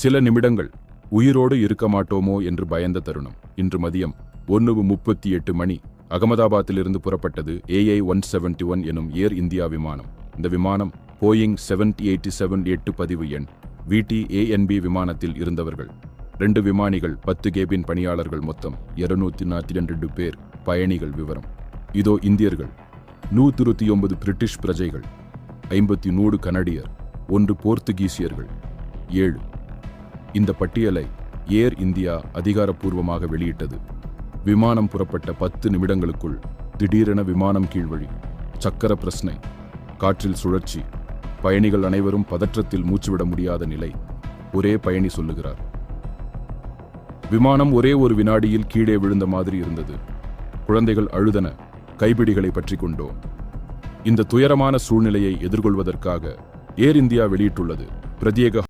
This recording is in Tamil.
சில நிமிடங்கள் உயிரோடு இருக்க மாட்டோமோ என்று பயந்த தருணம். இன்று மதியம் ஒன்று முப்பத்தி எட்டு மணி அகமதாபாத்திலிருந்து புறப்பட்டது ஏஐ ஒன் செவன்டி ஒன் எனும் ஏர் இந்தியா விமானம். இந்த விமானம் போயிங் செவன்டி எயிட்டி செவன் எட்டு பதிவு எண் விடி ஏஎன்பி விமானத்தில் இருந்தவர்கள். ரெண்டு விமானிகள் பத்து கேபின் பணியாளர்கள் மொத்தம் இருநூத்தி நாற்பத்தி ரெண்டு பேர் பயணிகள் விவரம். இதோ இந்தியர்கள் நூத்தி இருபத்தி ஒன்பது பிரிட்டிஷ் பிரஜைகள் ஐம்பத்தி நூறு கனடியர் ஒன்று போர்த்துகீசியர்கள் ஏழு இந்த பட்டியலை ஏர் இந்தியா அதிகாரப்பூர்வமாக வெளியிட்டது. விமானம் புறப்பட்ட பத்து நிமிடங்களுக்குள் திடீரென விமானம் கீழ்வழி சக்கர பிரச்சனை காற்றில் சுழற்சி பயணிகள் அனைவரும் பதற்றத்தில் மூச்சுவிட முடியாத நிலை ஒரே பயணி சொல்லுகிறார். விமானம் ஒரே ஒரு வினாடியில் கீழே விழுந்த மாதிரி இருந்தது. குழந்தைகள் அழுதன கைபிடிகளை பற்றி கொண்டோம். இந்த துயரமான சூழ்நிலையை எதிர்கொள்வதற்காக ஏர் இந்தியா வெளியிட்டுள்ளது பிரத்யேக